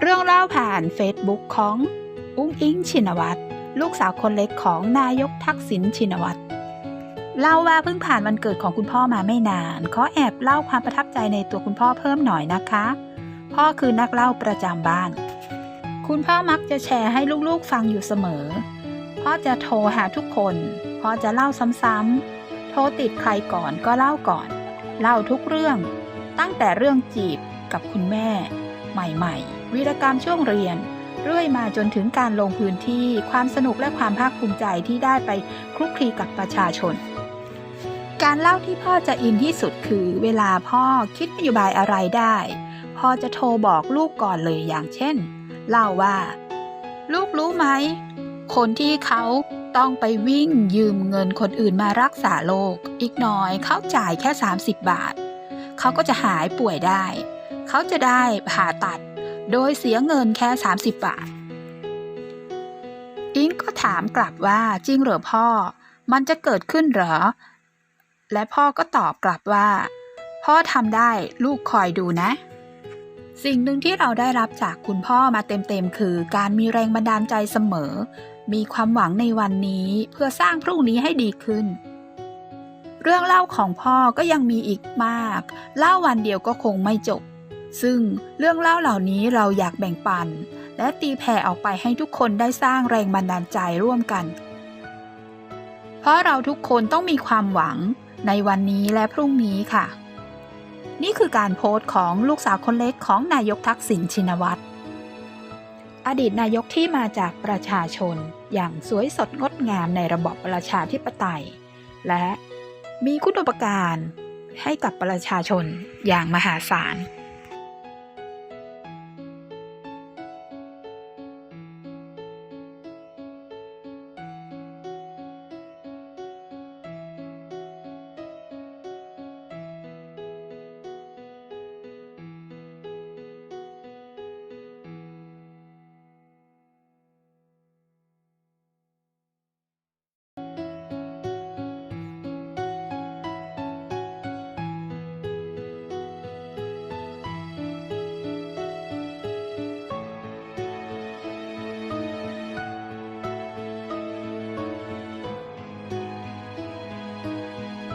เรื่องเล่าผ่านเฟซบุ๊กของอุ้งอิงชินวัตรลูกสาวคนเล็กของนายกทักษิณชินวัตรเล่าว่าเพิ่งผ่านวันเกิดของคุณพ่อมาไม่นาน ขอแอบเล่าความประทับใจในตัวคุณพ่อเพิ่มหน่อยนะคะ พ่อคือนักเล่าประจำบ้าน คุณพ่อมักจะแชร์ให้ลูกๆฟังอยู่เสมอ พ่อจะโทรหาทุกคน พ่อจะเล่าซ้ำๆ โทรติดใครก่อนก็เล่าก่อน เล่าทุกเรื่อง ตั้งแต่เรื่องจีบกับคุณแม่ ใหม่ๆ วีรกรรมช่วงเรียน เรื่อยมาจนถึงการลงพื้นที่ความสนุกและความภาคภูมิใจที่ได้ไปคลุกคลีกับประชาชน การเล่าที่พ่อจะอินที่สุดคือเวลาพ่อคิดนโยบายอะไรได้ พ่อจะโทรบอกลูกก่อนเลยอย่างเช่น เล่าว่า ลูกรู้ไหม คนที่เขาต้องไปวิ่งยืมเงินคนอื่นมารักษาโรคอีกหน่อยเขาจ่ายแค่ 30 บาท เขาก็จะหายป่วยได้ เขาจะได้ผ่าตัดโดยเสียเงินแค่ 30 บาท อิงก็ถามกลับว่าจริงเหรอพ่อ มันจะเกิดขึ้นเหรอ และพ่อก็ตอบกลับว่า พ่อทำได้ลูกคอยดูนะ สิ่งหนึ่งที่เราได้รับจากคุณพ่อมาเต็มๆคือ การมีแรงบันดาลใจเสมอ มีความหวังในวันนี้เพื่อสร้างพรุ่งนี้ให้ดีขึ้นเรื่องเล่าของพ่อก็ยังมีอีกมาก เล่าวันเดียวก็คงไม่จบ ซึ่งเรื่องเล่าเหล่านี้เราอยากแบ่งปัน และตีแผ่ออกไปให้ทุกคนได้สร้างแรงบันดาลใจร่วมกัน เพราะเราทุกคนต้องมีความหวังในวันนี้และพรุ่งนี้ค่ะ นี่คือการโพสต์ของลูกสาวคนเล็กของนายกทักษิณชินวัตรอดีตนายกที่มาจากประชาชนอย่างสวยสดงดงามในระบอบประชาธิปไตย และมีคุณอุปการให้กับประชาชนอย่างมหาศาล